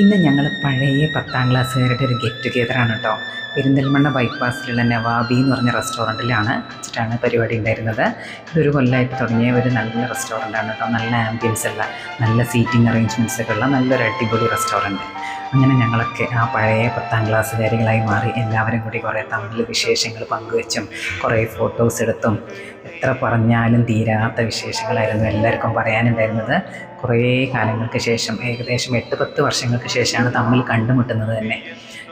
ഇന്ന് ഞങ്ങൾ പഴയ പത്താം ക്ലാസ്സുകാരുടെ ഒരു ഗെറ്റ് ടുഗെദർ ആണ് കേട്ടോ പെരിന്തൽമണ്ണ ബൈപ്പാസിലുള്ള നവാബി എന്ന് പറഞ്ഞ റെസ്റ്റോറന്റിലാണ് വെച്ചിട്ടാണ് പരിപാടി ഉണ്ടായിരുന്നത്. ഇതൊരു കൊല്ലമായിട്ട് തുടങ്ങിയ ഒരു നല്ല റെസ്റ്റോറന്റാണ് കേട്ടോ നല്ല ആംബിയൻസ് ഉള്ള നല്ല സീറ്റിംഗ് അറേഞ്ച്മെന്റ്സ് ഒക്കെ ഉള്ള നല്ലൊരു അടിപൊളി റെസ്റ്റോറന്റ് അങ്ങനെ ഞങ്ങളൊക്കെ ആ പഴയ പത്താം ക്ലാസ്സുകാരികളായി മാറി എല്ലാവരും കൂടി കുറേ തമ്മിൽ വിശേഷങ്ങൾ പങ്കുവെച്ചും കുറേ ഫോട്ടോസ് എടുത്തും എത്ര പറഞ്ഞാലും തീരാത്ത വിശേഷങ്ങളായിരുന്നു എല്ലാവർക്കും പറയാനുണ്ടായിരുന്നത്. കുറേ കാലങ്ങൾക്ക് ശേഷം ഏകദേശം എട്ട് പത്ത് വർഷങ്ങൾക്ക് ശേഷമാണ് തമ്മിൽ കണ്ടുമുട്ടുന്നത് തന്നെ.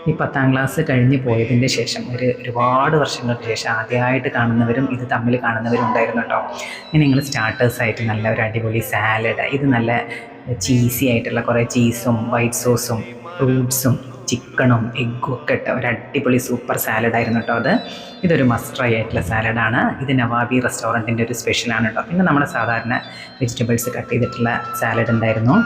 ഈ പത്താം ക്ലാസ് കഴിഞ്ഞ് പോയതിന്റെ ശേഷം ഒരു ഒരുപാട് വർഷങ്ങൾക്ക് ശേഷം ആദ്യമായിട്ട് കാണുന്നവരും ഇത് തമ്മിൽ കാണുന്നവരും ഉണ്ടായിരുന്നു കേട്ടോ. ഇനി നിങ്ങൾ സ്റ്റാർട്ടേഴ്സായിട്ട് നല്ല ഒരു അടിപൊളി സാലഡ് ഇത് നല്ല ചീസി ആയിട്ടുള്ള കുറേ ചീസും വൈറ്റ് സോസും ഫ്രൂട്ട്സും ചിക്കണും എഗ്ഗും ഒക്കെ ഇട്ട ഒരു അടിപൊളി സൂപ്പർ സാലഡായിരുന്നു കേട്ടോ അത്. ഇതൊരു മസ്റ്റ് ട്രൈ ആയിട്ടുള്ള സാലഡാണ് ഇത് നവാബി റെസ്റ്റോറന്റിന്റെ ഒരു സ്പെഷ്യലാണ് കേട്ടോ. പിന്നെ നമ്മുടെ സാധാരണ വെജിറ്റബിൾസ് കട്ട് ചെയ്തിട്ടുള്ള സാലഡ് ഉണ്ടായിരുന്നു.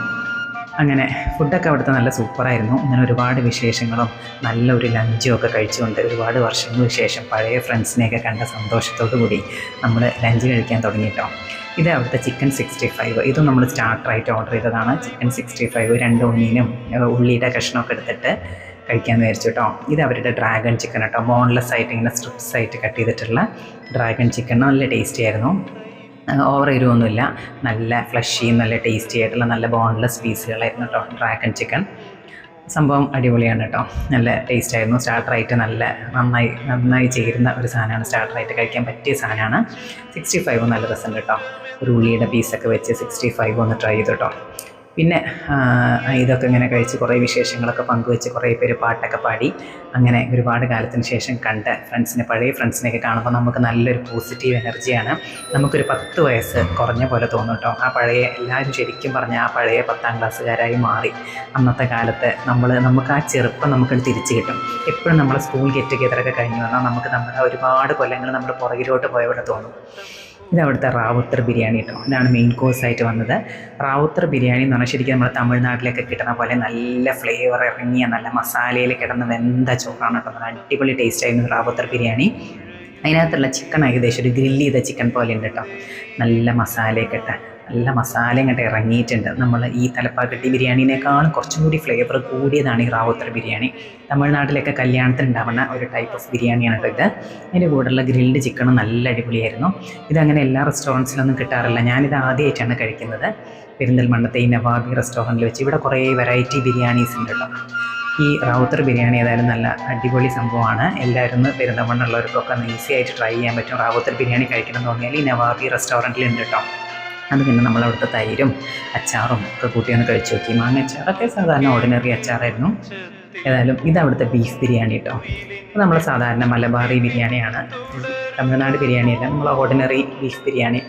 അങ്ങനെ ഫുഡൊക്കെ അവിടുത്തെ നല്ല സൂപ്പറായിരുന്നു ഇങ്ങനെ ഒരുപാട് വിശേഷങ്ങളും നല്ല ഒരു ലഞ്ചും ഒക്കെ കഴിച്ചുകൊണ്ട് ഒരുപാട് വർഷങ്ങൾക്ക് ശേഷം പഴയ ഫ്രണ്ട്സിനെയൊക്കെ കണ്ട സന്തോഷത്തോടു കൂടി നമ്മൾ ലഞ്ച് കഴിക്കാൻ തുടങ്ങിയിട്ടോ ഇത് അവിടുത്തെ ചിക്കൻ സിക്സ്റ്റി ഫൈവ് ഇതും നമ്മൾ സ്റ്റാർട്ടറായിട്ട് ഓർഡർ ചെയ്തതാണ്. ചിക്കൻ സിക്സ്റ്റി ഫൈവ് രണ്ട് ഒന്നിനും ഉള്ളിയുടെ കഷ്ണമൊക്കെ എടുത്തിട്ട് കഴിക്കാൻ വിചാരിച്ചു കേട്ടോ. ഇത് അവരുടെ ഡ്രാഗൺ ചിക്കൻ കേട്ടോ. ബോൺലെസ് ആയിട്ട് ഇങ്ങനെ സ്ട്രിപ്സ് ആയിട്ട് കട്ട് ചെയ്തിട്ടുള്ള ഡ്രാഗൺ ചിക്കൻ നല്ല ടേസ്റ്റി ആയിരുന്നു. ഓവർ എരിവൊന്നുമില്ല. നല്ല ഫ്ലഷി നല്ല ടേസ്റ്റി ആയിട്ടുള്ള നല്ല ബോൺലെസ് പീസുകളായിരുന്നു കേട്ടോ ഡ്രാഗൺ ചിക്കൻ സംഭവം അടിപൊളിയാണ് കേട്ടോ. നല്ല ടേസ്റ്റ് ആയിരുന്നു. സ്റ്റാർട്ടറായിട്ട് നല്ല നന്നായി നന്നായി ചേരുന്ന ഒരു സാധനമാണ് സ്റ്റാർട്ടറായിട്ട് കഴിക്കാൻ പറ്റിയ സാധനമാണ്. സിക്സ്റ്റി ഫൈവ് നല്ല രസമുണ്ട് കേട്ടോ. ഒരു ഉള്ളിയുടെ പീസൊക്കെ വെച്ച് സിക്സ്റ്റി ഫൈവ് ഒന്ന് ട്രൈ ചെയ്തു കേട്ടോ. പിന്നെ ഇതൊക്കെ ഇങ്ങനെ കഴിച്ച് കുറേ വിശേഷങ്ങളൊക്കെ പങ്കുവെച്ച് കുറേ പേര് പാട്ടൊക്കെ പാടി അങ്ങനെ ഒരുപാട് കാലത്തിന് ശേഷം കണ്ട ഫ്രണ്ട്സിനെ പഴയ ഫ്രണ്ട്സിനെയൊക്കെ കാണുമ്പോൾ നമുക്ക് നല്ലൊരു പോസിറ്റീവ് എനർജിയാണ്. നമുക്കൊരു പത്ത് വയസ്സ് കുറഞ്ഞ പോലെ തോന്നും കേട്ടോ. ആ പഴയ എല്ലാവരും ശരിക്കും പറഞ്ഞാൽ ആ പഴയ പത്താം ക്ലാസ്സുകാരായി മാറി. അന്നത്തെ കാലത്ത് നമ്മൾ നമുക്ക് ആ ചെറുപ്പം നമുക്ക് തിരിച്ചു കിട്ടും. എപ്പോഴും നമ്മൾ സ്കൂൾ ഗെറ്റ് ടുഗെദറൊക്കെ കഴിഞ്ഞ് വന്നാൽ നമുക്ക് നമ്മുടെ ഒരുപാട് കൊല്ലങ്ങൾ നമ്മൾ പുറകിലോട്ട് പോയവിടെ തോന്നും. ഇത് അവിടുത്തെ റാവുത്തർ ബിരിയാണി കേട്ടോ. ഇതാണ് മെയിൻ കോഴ്സായിട്ട് വന്നത്. റാവുത്തർ ബിരിയാണി എന്ന് പറഞ്ഞാൽ ശരിക്കും നമ്മുടെ തമിഴ്നാട്ടിലൊക്കെ കിട്ടുന്ന പോലെ നല്ല ഫ്ലേവർ ഇറങ്ങിയ നല്ല മസാലയിൽ കിടന്ന വെന്ത ചോറാണ് കേട്ടോ. നല്ല അടിപൊളി ടേസ്റ്റ് ആയിരുന്നു റാവുത്തർ ബിരിയാണി. അതിനകത്തുള്ള ചിക്കൻ ഏകദേശം ഒരു ഗ്രില്ല് ചെയ്ത ചിക്കൻ പോലെ ഉണ്ട് കേട്ടോ. നല്ല മസാലയൊക്കെ ഇട്ട്. നല്ല മസാല ഇങ്ങോട്ട് ഇറങ്ങിയിട്ടുണ്ട്. നമ്മൾ ഈ തലപ്പാക്കട്ടി ബിരിയാണിനേക്കാളും കുറച്ചും കൂടി ഫ്ലേവർ കൂടിയതാണ് ഈ റാവുത്തർ ബിരിയാണി. തമിഴ്നാട്ടിലൊക്കെ കല്യാണത്തിന് ഉണ്ടാവുന്ന ഒരു ടൈപ്പ് ഓഫ് ബിരിയാണിയാണ് ഇത് അതിന്റെ കൂടെയുള്ള ഗ്രിൽഡ് ചിക്കനും നല്ല അടിപൊളിയായിരുന്നു. ഇതങ്ങനെ എല്ലാ റെസ്റ്റോറന്റ്സിലൊന്നും കിട്ടാറില്ല. ഞാനിത് ആദ്യമായിട്ടാണ് കഴിക്കുന്നത്. പെരിന്തൽമണ്ണത്തെ ഈ നവാബി റെസ്റ്റോറന്റിൽ വെച്ച്. ഇവിടെ കുറേ വെറൈറ്റി ബിരിയാണീസ് ഉണ്ട് കേട്ടോ ഈ റൗത്തർ ബിരിയാണി ഏതായാലും നല്ല അടിപൊളി സംഭവമാണ്. എല്ലാവരും പെരുന്തമണ്ണുള്ളവർക്കൊക്കെ ഒന്ന് ഈസി ആയിട്ട് ട്രൈ ചെയ്യാൻ പറ്റും. റാവുത്തർ ബിരിയാണി കഴിക്കണം എന്ന് തോന്നിയാൽ ഈ നവാബി റെസ്റ്റോറന്റിൽ ഉണ്ട് കേട്ടോ അത് പിന്നെ നമ്മളവിടുത്തെ തൈരും അച്ചാറും ഒക്കെ കൂട്ടി ഒന്ന് കഴിച്ചു നോക്കി. മാങ്ങ അച്ചാറൊക്കെ സാധാരണ ഓർഡിനറി അച്ചാറായിരുന്നു. ഏതായാലും ഇത് അവിടുത്തെ ബീഫ് ബിരിയാണി കേട്ടോ നമ്മൾ സാധാരണ മലബാറി ബിരിയാണിയാണ്. തമിഴ്നാട് ബിരിയാണി അല്ല നമ്മൾ ഓർഡിനറി ബീഫ് ബിരിയാണി.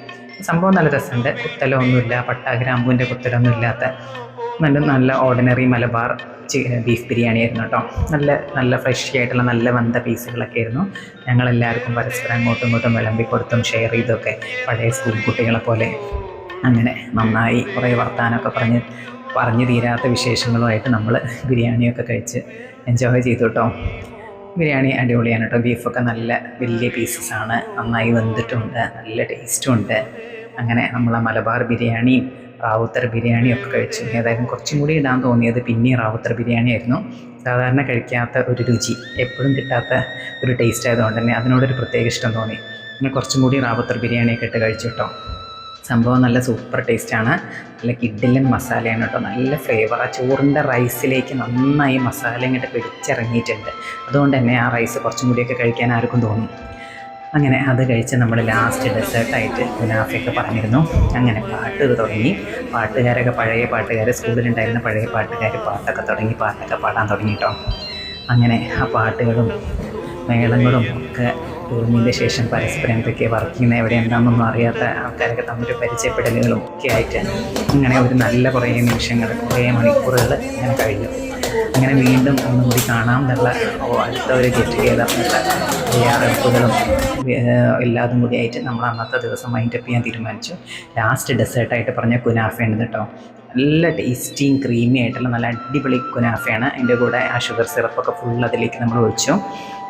സംഭവം നല്ല രസമുണ്ട്. കുത്തലൊന്നുമില്ല പട്ട ഗ്രാമ്പൂവിന്റെ കുത്തലൊന്നും ഇല്ലാത്ത നല്ല നല്ല ഓർഡിനറി മലബാർ ബീഫ് ബിരിയാണി ആയിരുന്നു കേട്ടോ നല്ല നല്ല ഫ്രഷ് ആയിട്ടുള്ള നല്ല വന്ത പീസുകളൊക്കെ ആയിരുന്നു. ഞങ്ങളെല്ലാവർക്കും പരസ്പരം അങ്ങോട്ടും ഇങ്ങോട്ടും വിളമ്പി കൊടുത്തും ഷെയർ ചെയ്തൊക്കെ പഴയ സ്കൂൾ കുട്ടികളെ പോലെ അങ്ങനെ നന്നായി കുറേ വർത്തമാനമൊക്കെ പറഞ്ഞ് പറഞ്ഞു തീരാത്ത വിശേഷങ്ങളുമായിട്ട് നമ്മൾ ബിരിയാണിയൊക്കെ കഴിച്ച് എൻജോയ് ചെയ്തു കേട്ടോ ബിരിയാണി അടിപൊളിയാണ് കേട്ടോ. ബീഫൊക്കെ നല്ല വലിയ പീസസ് ആണ്. നന്നായി വെന്തിട്ടുണ്ട് നല്ല ടേസ്റ്റും ഉണ്ട്. അങ്ങനെ നമ്മൾ മലബാർ ബിരിയാണിയും റാവുത്തർ ബിരിയാണിയും ഒക്കെ കഴിച്ചു. ഏതായാലും കുറച്ചും കൂടി ഇടാൻ തോന്നിയത് പിന്നെയും റാവുത്തർ ബിരിയാണി ആയിരുന്നു. സാധാരണ കഴിക്കാത്ത ഒരു രുചി എപ്പോഴും കിട്ടാത്ത ഒരു ടേസ്റ്റ് ആയതുകൊണ്ട് തന്നെ അതിനോടൊരു പ്രത്യേക ഇഷ്ടം തോന്നി. പിന്നെ കുറച്ചും കൂടി റാവുത്തർ ബിരിയാണിയൊക്കെ ഇട്ട് കഴിച്ചു കേട്ടോ. സംഭവം നല്ല സൂപ്പർ ടേസ്റ്റാണ്. നല്ല കിഡിലൻ മസാലയാണ് കേട്ടോ. നല്ല ഫ്ലേവർ ആ ചോറിന്റെ റൈസിലേക്ക് നന്നായി മസാല ഇങ്ങോട്ട് പിടിച്ചിറങ്ങിയിട്ടുണ്ട്. അതുകൊണ്ട് തന്നെ ആ റൈസ് കുറച്ചും കൂടിയൊക്കെ കഴിക്കാൻ ആർക്കും തോന്നും. അങ്ങനെ അത് കഴിച്ച് നമ്മൾ ലാസ്റ്റ് ഡെസേർട്ടായിട്ട് മുനാഫയൊക്കെ പറഞ്ഞിരുന്നു. അങ്ങനെ പാട്ട് തുടങ്ങി. പാട്ടുകാരൊക്കെ പഴയ പാട്ടുകാർ സ്കൂളിലുണ്ടായിരുന്ന പഴയ പാട്ടുകാർ പാട്ടൊക്കെ തുടങ്ങി പാട്ടൊക്കെ പാടാൻ തുടങ്ങി കേട്ടോ. അങ്ങനെ ആ പാട്ടുകളും മേളങ്ങളും ഒക്കെ തീർന്നതിന്റെ ശേഷം പരസ്പരം എന്തൊക്കെ വർക്ക് ചെയ്യുന്ന എവിടെ എന്താണെന്നൊന്നും അറിയാത്ത ആൾക്കാരൊക്കെ തമ്മിൽ പരിചയപ്പെടലുകളും ഒക്കെ ആയിട്ട് അങ്ങനെ ഒരു നല്ല കുറേ നിമിഷങ്ങൾ കുറേ മണിക്കൂറുകൾ ഞാൻ കഴിഞ്ഞു. അങ്ങനെ വീണ്ടും ഒന്നും കൂടി കാണാൻ തരുള്ള അടുത്ത ഒരു ഗെറ്റ് ടുഗെദറിനുള്ള തയ്യാറെടുപ്പുകളും എല്ലാതും കൂടി ആയിട്ട് നമ്മൾ അന്നത്തെ ദിവസം മൈൻഡപ്പ് ചെയ്യാൻ തീരുമാനിച്ചു. ലാസ്റ്റ് ഡെസേർട്ടായിട്ട് പറഞ്ഞ ഉണ്ട് കേട്ടോ നല്ല ടേസ്റ്റിയും ക്രീമി ആയിട്ടുള്ള നല്ല അടിപൊളി കുനാഫയാണ് അതിന്റെ കൂടെ ആ ഷുഗർ സിറപ്പൊക്കെ ഫുൾ അതിലേക്ക് നമ്മൾ ഒഴിച്ചു.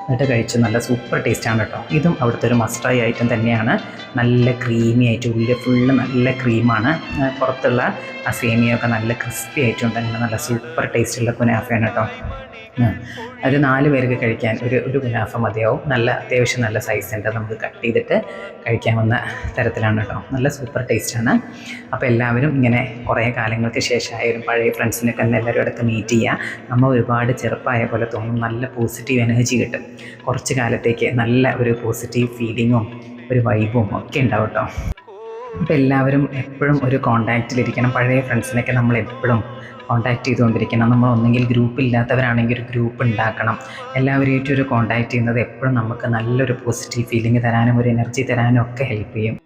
എന്നിട്ട് കഴിച്ചു. നല്ല സൂപ്പർ ടേസ്റ്റാണ് കേട്ടോ ഇതും അവിടുത്തെ ഒരു മസ്റ്റായി ഐറ്റം തന്നെയാണ്. നല്ല ക്രീമി ആയിട്ട് ഉള്ളിൽ ഫുള്ള് നല്ല ക്രീമാണ് പുറത്തുള്ള ആ സേമിയൊക്കെ നല്ല ക്രിസ്പി ആയിട്ടുണ്ട് അങ്ങനെ നല്ല സൂപ്പർ ടേസ്റ്റുള്ള കുനാഫയാണ് കേട്ടോ. ഒരു നാല് പേർക്ക് കഴിക്കാൻ ഒരു ഒരു കുനാഫ മതിയാവും. നല്ല അത്യാവശ്യം നല്ല സൈസ് ഉണ്ട്. നമുക്ക് കട്ട് ചെയ്തിട്ട് കഴിക്കാവുന്ന തരത്തിലാണ് കേട്ടോ. നല്ല സൂപ്പർ ടേസ്റ്റാണ് അപ്പോൾ എല്ലാവരും ഇങ്ങനെ കുറേ കാലങ്ങൾക്ക് ശേഷമായാലും പഴയ ഫ്രണ്ട്സിനൊക്കെ തന്നെ എല്ലാവരും അടുത്ത് മീറ്റ് ചെയ്യുക നമ്മൾ ഒരുപാട് ചെറുപ്പമായ പോലെ തോന്നും. നല്ല പോസിറ്റീവ് എനർജി കിട്ടും. കുറച്ച് കാലത്തേക്ക് നല്ല ഒരു പോസിറ്റീവ് ഫീലിങ്ങും ഒരു വൈബും ഒക്കെ ഉണ്ടാവും കേട്ടോ. അപ്പോൾ എല്ലാവരും എപ്പോഴും ഒരു കോണ്ടാക്റ്റിലിരിക്കണം പഴയ ഫ്രണ്ട്സിനൊക്കെ നമ്മൾ എപ്പോഴും കോണ്ടാക്ട് ചെയ്തുകൊണ്ടിരിക്കണം. നമ്മൾ ഒന്നെങ്കിൽ ഗ്രൂപ്പ് ഇല്ലാത്തവരാണെങ്കിൽ ഒരു ഗ്രൂപ്പ് ഉണ്ടാക്കണം. എല്ലാവരുമായിട്ടും ഒരു കോണ്ടാക്ട് ചെയ്യുന്നത് എപ്പോഴും നമുക്ക് നല്ലൊരു പോസിറ്റീവ് ഫീലിംഗ് തരാനും ഒരു എനർജി തരാനും ഒക്കെ ഹെൽപ്പ് ചെയ്യും.